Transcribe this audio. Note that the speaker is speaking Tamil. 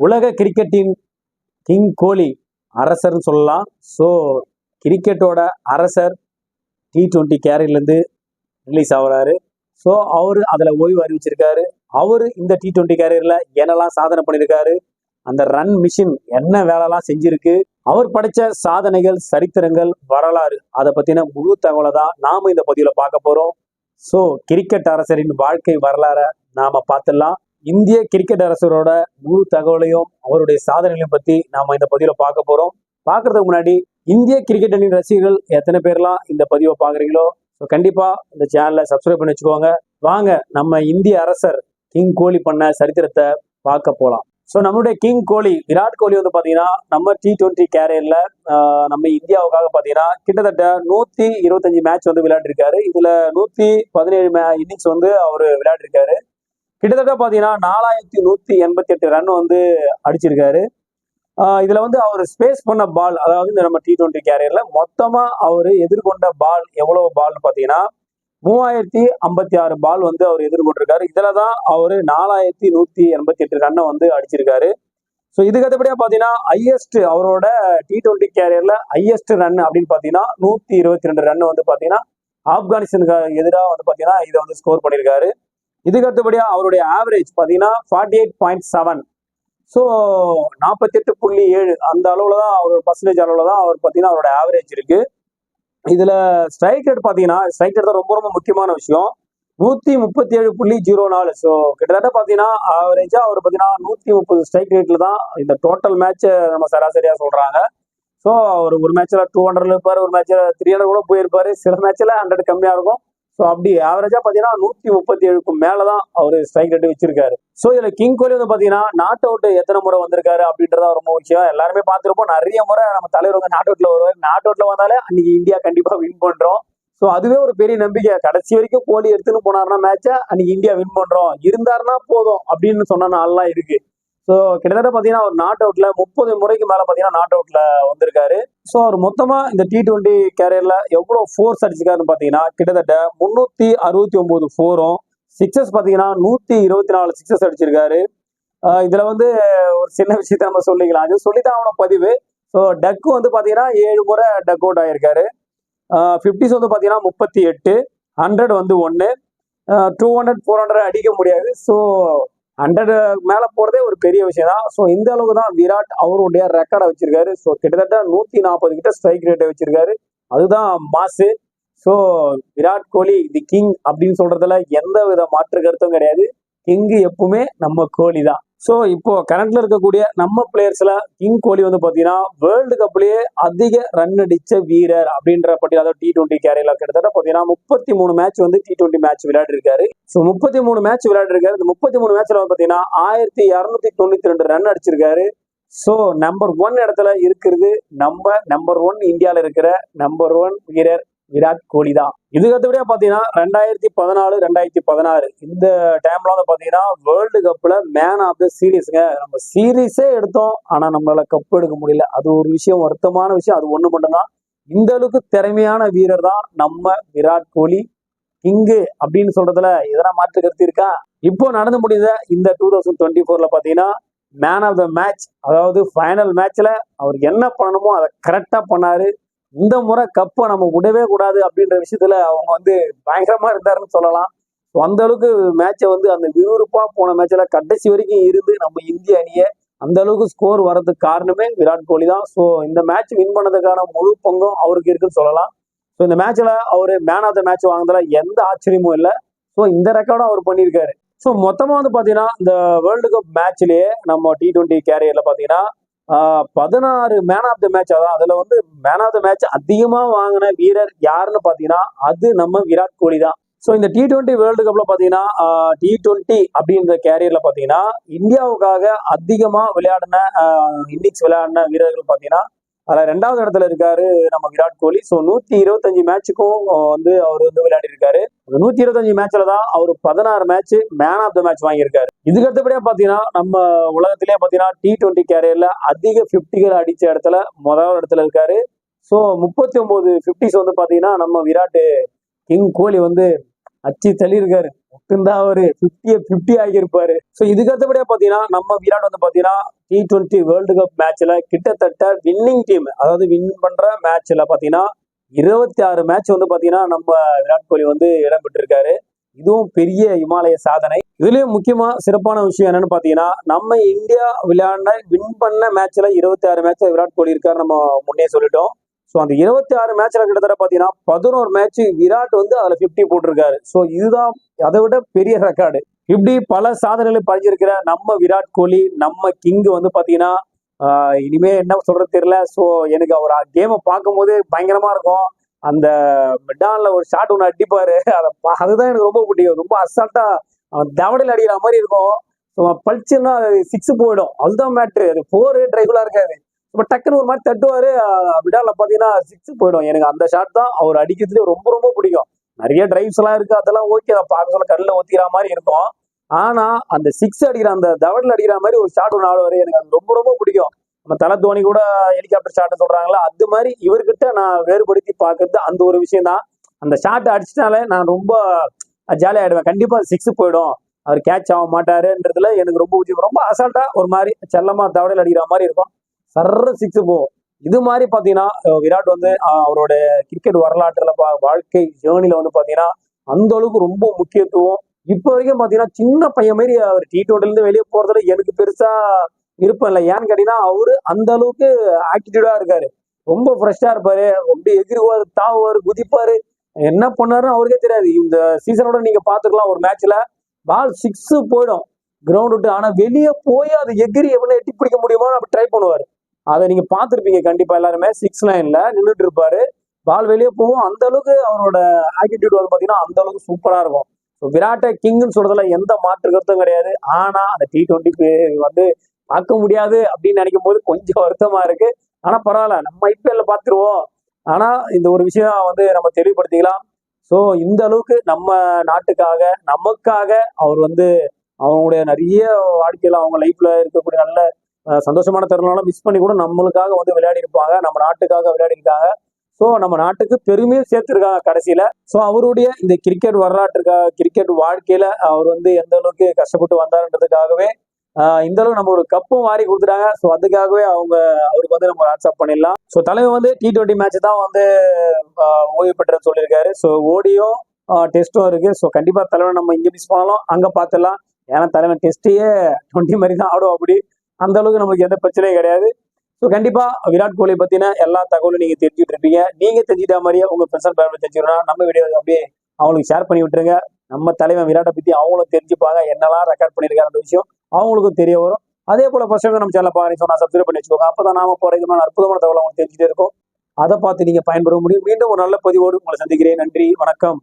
உலக கிரிக்கெட்டின் கிங் கோலி அரசர்னு சொல்லலாம். ஸோ கிரிக்கெட்டோட அரசர் டி டுவெண்ட்டி கேரியர்லேருந்து ரிலீஸ் ஆகுறாரு. ஸோ அவர் அதில் ஓய்வு அறிவிச்சிருக்காரு. அவர் இந்த டி ட்வெண்ட்டி கேரியரில் என்னெல்லாம் சாதனை பண்ணியிருக்காரு அந்த ரன் மிஷின் என்ன வேலைலாம் செஞ்சிருக்கு? அவர் படைச்ச சாதனைகள் சரித்திரங்கள் வரலாறு அதை பற்றின முழு தகவலை தான் நாம் இந்த பதிவில் பார்க்க போகிறோம் ஸோ கிரிக்கெட் அரசரின் வாழ்க்கை வரலாறை நாம் பார்த்துடலாம். இந்திய கிரிக்கெட் அரசரோட முழு தகவலையும் அவருடைய சாதனைகளையும் பற்றி நாம இந்த பதிவில் பார்க்க போகிறோம் பார்க்கறதுக்கு முன்னாடி இந்திய கிரிக்கெட் அணியின் ரசிகர்கள் எத்தனை பேர்லாம் இந்த பதிவை பார்க்குறீங்களோ? ஸோ கண்டிப்பாக இந்த சேனலை சப்ஸ்கிரைப் பண்ணி வச்சுக்கோங்க. வாங்க நம்ம இந்திய அரசர் கிங் கோலி பண்ண சரித்திரத்தை பார்க்க போகலாம் ஸோ நம்மளுடைய கிங் கோலி விராட் கோலி வந்து பார்த்தீங்கன்னா நம்ம டி டுவெண்ட்டி கேரியரில் நம்ம இந்தியாவுக்காக பார்த்தீங்கன்னா கிட்டத்தட்ட நூற்றி இருபத்தஞ்சி மேட்ச் வந்து விளையாடிருக்காரு. இதில் நூற்றி பதினேழு மே இன்னிங்ஸ் வந்து அவர் விளையாடிருக்காரு. கிட்டத்தட்ட பார்த்தீங்கன்னா நாலாயிரத்தி நூற்றி எண்பத்தி எட்டு ரன் வந்து அடிச்சிருக்காரு. இதில் வந்து அவர் ஸ்பேஸ் பண்ண பால் அதாவது இந்த நம்ம டி டுவெண்ட்டி கேரியரில் மொத்தமாக அவர் எதிர்கொண்ட பால் எவ்வளோ பால்னு பார்த்தீங்கன்னா மூவாயிரத்தி ஐம்பத்தி ஆறு பால் வந்து அவர் எதிர்கொண்டிருக்காரு. இதில் தான் அவர் நாலாயிரத்தி நூற்றி எண்பத்தி எட்டு ரன்னை வந்து அடிச்சிருக்காரு. ஸோ இதுக்கு அடுத்தபடியா பார்த்தீங்கன்னா ஹையஸ்ட் அவரோட டி டுவெண்ட்டி கேரியரில் ஹையஸ்ட் ரன் அப்படின்னு பார்த்தீங்கன்னா நூற்றி இருபத்தி ரெண்டு ரன் வந்து பார்த்தீங்கன்னா ஆப்கானிஸ்தானுக்கு எதிராக வந்து பார்த்தீங்கன்னா இதை வந்து ஸ்கோர் பண்ணியிருக்காரு இதுக்கு அடுத்தபடியா அவருடைய ஆவரேஜ் பார்த்தீங்கன்னா forty eight point seven so நாற்பத்தெட்டு புள்ளி ஏழு அந்த அளவில் தான் அவரோட பர்சன்டேஜ் அளவில் தான் அவர் பார்த்தீங்கன்னா அவரோட ஆவரேஜ் இருக்கு. இதில் ஸ்ட்ரைக் ரேட் பார்த்தீங்கன்னா ஸ்ட்ரைக் ரேட் தான் ரொம்ப ரொம்ப முக்கியமான விஷயம். நூற்றி முப்பத்தி ஏழு புள்ளி ஜீரோ நாலு. ஸோ கிட்டத்தட்ட பார்த்தீங்கன்னா ஆவரேஜாக அவர் பார்த்தீங்கன்னா நூற்றி முப்பது ஸ்ட்ரைக் ரேட்டில் தான் இந்த டோட்டல் மேட்ச்சை நம்ம சராசரியாக சொல்கிறாங்க ஸோ அவர் ஒரு மேட்ச்சில் டூ ஹண்ட்ரட் இருப்பார் ஒரு மேட்ச்சில் த்ரீ ஹண்ட்ரட் கூட போயிருப்பார். சில மேட்ச்சில் ஹண்ட்ரட் கம்மியாக இருக்கும். ஸோ அப்படி ஆவரேஜா பார்த்தீங்கன்னா நூற்றி முப்பத்தி ஏழுக்கும் மேலதான் அவர் ஸ்ட்ரைக் ரேட் வச்சிருக்காரு. ஸோ இதில் கிங் கோலி வந்து பார்த்தீங்கன்னா நாட் அவுட் எத்தனை முறை வந்திருக்காரு அப்படின்றத ரொம்ப முக்கியம் எல்லாருமே பார்த்துருப்போம். நிறைய முறை நம்ம தலைவர் வந்து நாட் அவுட்ல வருவார். நாட் அவுட்ல வந்தாலே அன்னைக்கு இந்தியா கண்டிப்பாக வின் பண்றோம். ஸோ அதுவே ஒரு பெரிய நம்பிக்கை. கடைசி வரைக்கும் கோலி எடுத்துன்னு போனாருன்னா மேட்சை அன்னைக்கு இந்தியா வின் பண்றோம். இருந்தாருன்னா போதும் அப்படின்னு சொன்ன நாள்லாம் இருக்கு. ஸோ கிட்டத்தட்ட பார்த்தீங்கன்னா ஒரு நாட் அவுட்ல முப்பது முறைக்கு மேலே பார்த்தீங்கன்னா நாட் அவுட்ல வந்திருக்காரு. ஸோ அவர் மொத்தமா இந்த டி டுவெண்ட்டி கேரியர்ல எவ்வளோ ஃபோர்ஸ் அடிச்சிருக்காருன்னு பார்த்தீங்கன்னா கிட்டத்தட்ட முன்னூத்தி அறுபத்தி ஒன்பது ஃபோரும் சிக்ஸஸ் பார்த்தீங்கன்னா நூத்தி இருபத்தி நாலு சிக்ஸஸ் அடிச்சிருக்காரு. இதில் இதுல வந்து ஒரு சின்ன விஷயத்த நம்ம சொல்லிக்கலாம். அது சொல்லித்தான் அவனோட பதிவு. ஸோ டக்கு வந்து பார்த்தீங்கன்னா ஏழு முறை டக் அவுட் ஆயிருக்காரு. ஃபிஃப்டிஸ் வந்து பார்த்தீங்கன்னா முப்பத்தி எட்டு ஹண்ட்ரட் வந்து ஒன்று டூ ஹண்ட்ரட் ஃபோர் ஹண்ட்ரட் அடிக்க முடியாது. ஸோ ஹண்ட்ரட் மேலே போகிறதே ஒரு பெரிய விஷயம் தான். ஸோ இந்த அளவுக்கு தான் விராட் அவருடைய ரெக்கார்டை வச்சிருக்காரு. ஸோ கிட்டத்தட்ட நூற்றி நாற்பது கிட்ட ஸ்ட்ரைக் ரேட்டை வச்சிருக்காரு. அதுதான் மாசு. So Virat Kohli the king அப்படின்னு சொல்றதுல எந்த வித மாற்று கருத்தும் கிடையாது. கிங்கு எப்பவுமே நம்ம கோலி தான். ஸோ இப்போ கரண்ட்ல இருக்கக்கூடிய நம்ம பிளேயர்ஸ்ல கிங் கோலி வந்து பாத்தீங்கன்னா வேர்ல்டு கப்லயே அதிக ரன் அடிச்ச வீரர் அப்படின்ற பட்டியல் அதாவது டி டுவெண்ட்டி கேரியர்ல கிட்டத்தட்ட பாத்தீங்கன்னா முப்பத்தி மூணு மேட்ச் வந்து டி டுவெண்ட்டி மேட்ச் விளையாடி இருக்காரு ஸோ முப்பத்தி மூணு மேட்ச் விளையாடி இருக்காரு இந்த முப்பத்தி மூணு மேட்ச்ல வந்து பாத்தீங்கன்னா ஆயிரத்தி இரநூத்தி தொண்ணூத்தி ரெண்டு ரன் அடிச்சிருக்காரு. ஸோ நம்பர் ஒன் இடத்துல இருக்கிறது நம்ம நம்பர் ஒன் இந்தியாவில் இருக்கிற நம்பர் ஒன் வீரர் விராட் கோலி தான். இதுக்கு விட பார்த்தீங்கன்னா ரெண்டாயிரத்தி பதினாலு ரெண்டாயிரத்தி பதினாறு. இந்த டைம்ல வந்து பார்த்தீங்கன்னா வேர்ல்டு கப்பில் மேன் ஆஃப் த சீரீஸ்ங்க நம்ம சீரீஸே எடுத்தோம். ஆனால் நம்மளால கப் எடுக்க முடியல. அது ஒரு விஷயம் வருத்தமான விஷயம். அது ஒன்று மட்டும்தான் இந்த அளவுக்கு திறமையான வீரர் தான் நம்ம விராட் கோலி. கிங்கு அப்படின்னு சொல்றதுல எதனா மாற்று கருத்து இருக்கா? இப்போ நடந்து முடிந்த இந்த டூ தௌசண்ட் டுவெண்ட்டி ஃபோர்ல பார்த்தீங்கன்னா மேன் ஆஃப் த மேட்ச் அதாவது ஃபைனல் மேட்ச்ல அவர் என்ன பண்ணணுமோ அதை கரெக்டாக பண்ணாரு. இந்த முறை கப்பை நம்ம விடவே கூடாது அப்படின்ற விஷயத்துல அவங்க வந்து பயங்கரமா இருந்தாருன்னு சொல்லலாம். ஸோ அந்த அளவுக்கு மேட்சை வந்து அந்த விறுவிறுப்பா போன மேட்ச்ல கடைசி வரைக்கும் இருந்து நம்ம இந்திய அணியை அந்த அளவுக்கு ஸ்கோர் வர்றதுக்கு காரணமே விராட் கோலி தான். ஸோ இந்த மேட்ச் வின் பண்ணதுக்கான முழு பங்கும் அவருக்கு இருக்குன்னு சொல்லலாம். ஸோ இந்த மேட்ச்ல அவர் மேன் ஆஃப் த மேட்ச் வாங்குறதுல எந்த ஆச்சரியமும் இல்லை. ஸோ இந்த ரெக்கார்டும் அவர் பண்ணியிருக்காரு. ஸோ மொத்தமாக வந்து பார்த்தீங்கன்னா இந்த வேர்ல்டு கப் மேட்ச்லேயே நம்ம டி ட்வெண்ட்டி கேரியரில் பார்த்தீங்கன்னா பதினாறு மேன் ஆஃப் த மேட்ச் அதான். அதுல வந்து மேன் ஆஃப் த மேட்ச் அதிகமா வாங்கின வீரர் யாருன்னு பாத்தீங்கன்னா அது நம்ம விராட் கோலி தான். ஸோ இந்த டி டுவெண்ட்டி வேர்ல்டு கப்ல பாத்தீங்கன்னா டி டுவெண்ட்டி அப்படின்ற கேரியர்ல பாத்தீங்கன்னா இந்தியாவுக்காக அதிகமா விளையாடின இன்னிங்ஸ் விளையாடின வீரர்கள் பாத்தீங்கன்னா அதில் ரெண்டாவது இடத்துல இருக்காரு நம்ம விராட் கோலி. ஸோ நூத்தி இருபத்தஞ்சு மேட்சுக்கும் வந்து அவர் வந்து விளையாடி இருக்காரு அந்த நூத்தி இருபத்தஞ்சு மேட்ச்ல தான் அவர் பதினாறு match man of the match வாங்கியிருக்காரு. இதுக்கு அடுத்தபடியா பாத்தீங்கன்னா நம்ம உலகத்திலேயே பாத்தீங்கன்னா டி டுவெண்ட்டி கேரியர்ல அதிக பிப்டிகள் அடிச்ச இடத்துல முதல் இடத்துல இருக்காரு. ஸோ முப்பத்தி ஒன்பது பிப்டிஸ் வந்து பாத்தீங்கன்னா நம்ம விராட் கிங் கோலி வந்து அச்சு தள்ளி இருக்காரு மட்டும்தான் அவரு பிப்டியை பிப்டி ஆகியிருப்பாரு ஸோ இதுக்கு அடுத்தபடியா பாத்தீங்கன்னா நம்ம விராட் வந்து பாத்தீங்கன்னா டி டுவெண்ட்டி வேர்ல்டு கப் மேட்ச்ல கிட்டத்தட்ட வின்னிங் டீம் அதாவது வின் பண்ற மேட்ச்ல பாத்தீங்கன்னா இருபத்தி ஆறு மேட்ச் வந்து பாத்தீங்கன்னா நம்ம விராட் கோலி வந்து இடம் பெற்றிருக்காரு. இதுவும் பெரிய இமாலய சாதனை. இதுலயும் முக்கியமா சிறப்பான விஷயம் என்னன்னு பாத்தீங்கன்னா நம்ம இந்தியா விளையாண்ட வின் பண்ண மேட்ச்ல இருபத்தி ஆறு மேட்ச்ல விராட் கோலி இருக்காரு நம்ம முன்னே சொல்லிட்டோம். ஸோ அந்த இருபத்தி ஆறு மேட்ச்ல கிட்டத்தட்ட பாத்தீங்கன்னா பதினோரு மேட்ச் விராட் வந்து அதுல 50 போட்டிருக்காரு. ஸோ இதுதான் அதை விட பெரிய ரெக்கார்டு இப்படி பல சாதனைகளை பதிஞ்சிருக்கிற நம்ம விராட் கோலி நம்ம கிங் வந்து பாத்தீங்கன்னா இனிமே என்ன சொல்றது தெரியல. ஸோ எனக்கு அவர் கேமை பார்க்கும்போது பயங்கரமா இருக்கும். அந்த மெட்டான்ல ஒரு ஷாட் ஒன்று அடிப்பாரு. அதை பா- அதுதான் எனக்கு ரொம்ப பிடிக்கும். ரொம்ப அசால்ட்டா அவன் தவடையில் அடிக்கிற மாதிரி இருக்கும். ஸோ பளிச்சுன்னா சிக்ஸ் போயிடும். அதுதான் மேட்ரு அது ஃபோர் டிரைவ்லாம் இருக்காது. இப்போ டக்குன்னு ஒரு மாதிரி தட்டுவாரு. விடால பார்த்தீங்கன்னா சிக்ஸ் போயிடும். எனக்கு அந்த ஷாட் தான் அவர் அடிக்கிறதுலேயே ரொம்ப ரொம்ப பிடிக்கும். நிறைய டிரைவ்ஸ் எல்லாம் இருக்கு. அதெல்லாம் ஓகே அதை பார்க்க சொல்ல கல்லில் ஒத்திக்கிற மாதிரி இருக்கும். ஆனா அந்த சிக்ஸ் அடிக்கிற அந்த தவடில் அடிக்கிற மாதிரி ஒரு ஷாட் ஒன்று ஆடுவார். எனக்கு அது ரொம்ப ரொம்ப பிடிக்கும். நம்ம தலை தோனி கூட ஹெலிகாப்டர் ஷாட் சொல்றாங்களா அது மாதிரி இவர்கிட்ட நான் வேறுபடுத்தி பார்க்கறது அந்த ஒரு விஷயம் தான். அந்த ஷாட் அடிச்சிட்டாலே நான் ரொம்ப ஜாலியாக ஆயிடுவேன். கண்டிப்பா சிக்ஸ் போயிடும். அவர் கேட்ச் ஆக மாட்டாருன்றதுல எனக்கு ரொம்ப பிடிக்கும் ரொம்ப அசால்ட்டா ஒரு மாதிரி செல்லமா தவடையில் அடிக்கிற மாதிரி இருக்கும். சர்ற சிக்ஸ் போகும். இது மாதிரி பார்த்தீங்கன்னா விராட் வந்து அவரோட கிரிக்கெட் வரலாற்றுல பா- வாழ்க்கை ஜேர்னில வந்து பார்த்தீங்கன்னா அந்த அளவுக்கு ரொம்ப முக்கியத்துவம். இப்போ வரைக்கும் பார்த்தீங்கன்னா சின்ன பையன் மாதிரி அவர் டி இருந்து வெளியே போறதுல எனக்கு பெருசா விருப்பம் இல்லை. ஏன்னு கேட்டீங்கன்னா அவரு அந்த அளவுக்கு ஆட்டிடியூடா இருக்காரு. ரொம்ப ஃப்ரெஷ்ஷா இருப்பாரு. ரொம்ப எகிருவாரு தாவுவாரு குதிப்பாரு. என்ன பண்ணாருன்னு அவருக்கே தெரியாது. இந்த சீசனோட நீங்க பாத்துக்கலாம் ஒரு மேட்ச்ல பால் சிக்ஸ் போயிடும். கிரவுண்ட் விட்டு. ஆனா வெளியே போய் அது எகிரி எவ்வளவு எட்டி பிடிக்க முடியுமோ அப்படி ட்ரை பண்ணுவாரு. அதை நீங்க பார்த்துருப்பீங்க. கண்டிப்பா எல்லாருமே சிக்ஸ் லைன்ல நின்றுட்டு இருப்பாரு. பால் வெளியே போகும். அந்த அளவுக்கு அவரோட ஆட்டிடியூட் வந்து பாத்தீங்கன்னா அந்த அளவுக்கு சூப்பரா இருக்கும். ஸோ விராட்டை கிங்னு சொல்றதுல எந்த மாற்று கருத்தும் கிடையாது. ஆனா அந்த டி ட்வெண்ட்டி வந்து பார்க்க முடியாது அப்படின்னு நினைக்கும் போது கொஞ்சம் வருத்தமா இருக்கு. ஆனா பரவாயில்ல. நம்ம ஐபிஎல்ல பார்த்துருவோம். ஆனா இந்த ஒரு விஷயம் வந்து நம்ம தெளிவுபடுத்திக்கலாம். ஸோ இந்த அளவுக்கு நம்ம நாட்டுக்காக நமக்காக அவர் வந்து அவங்களுடைய நிறைய வாழ்க்கையில் அவங்க லைஃப்ல இருக்கக்கூடிய நல்ல சந்தோஷமான தருணம்லாம் மிஸ் பண்ணி கூட நம்மளுக்காக வந்து விளையாடி இருப்பாங்க நம்ம நாட்டுக்காக விளையாடி இருக்காங்க ஸோ நம்ம நாட்டுக்கு பெருமையும் சேர்த்துருக்காங்க கடைசியில. ஸோ அவருடைய இந்த கிரிக்கெட் வரலாற்றுக்காக கிரிக்கெட் வாழ்க்கையில அவர் வந்து எந்த அளவுக்கு கஷ்டப்பட்டு வந்தாருன்றதுக்காகவே இந்த அளவுக்கு நம்ம ஒரு கப்பும் வாரி கொடுத்துட்டாங்க. ஸோ அதுக்காகவே அவங்க அவருக்கு வந்து நம்ம வாட்ஸ்அப் பண்ணிடலாம். ஸோ தலைவர் வந்து டி ட்வெண்ட்டி மேட்ச் தான் வந்து ஓய்வு பெற்றன்னு சொல்லியிருக்காரு. ஸோ ஓடியும் டெஸ்ட்டும் இருக்கு. ஸோ கண்டிப்பா தலைவர் நம்ம இங்கே மிஸ் பண்ணாலும். அங்கே பார்த்துடலாம். ஏன்னா தலைவன் டெஸ்ட்டையே டுவெண்ட்டி மாதிரி தான் ஆடும் அப்படி. அந்த அளவுக்கு நமக்கு எந்த பிரச்சனையும் கிடையாது. ஸோ கண்டிப்பா விராட் கோலி பத்தின எல்லா தகவலும் நீங்க தெரிஞ்சுட்டு இருப்பீங்க. நீங்க தெரிஞ்சுட்டா மாதிரியே உங்க ஃப்ரெண்ட்ஸ் அண்ட் ஃபேமிலி நம்ம வீடியோ அப்படியே அவங்களுக்கு ஷேர் பண்ணி விட்டுருங்க. நம்ம தலைவன் விராட்டை பத்தி அவங்களும் தெரிஞ்சுப்பாங்க என்னெல்லாம் ரெக்கார்ட் பண்ணியிருக்காரு அந்த விஷயம் அவங்களுக்கும் தெரிய வரும். அதே போல பசங்க நம்ம சேனல் பாருங்க சொன்னா சப்ஸ்கிரைப் பண்ணி வச்சுக்கோங்க. அப்பதான் நாம போற இது அற்புதமான தகவல் அவங்களுக்கு தெரிஞ்சுட்டே இருக்கும். அதை பார்த்து நீங்க பயன்பெற முடியும். மீண்டும் ஒரு நல்ல பதிவோடு உங்களை சந்திக்கிறேன். நன்றி வணக்கம்.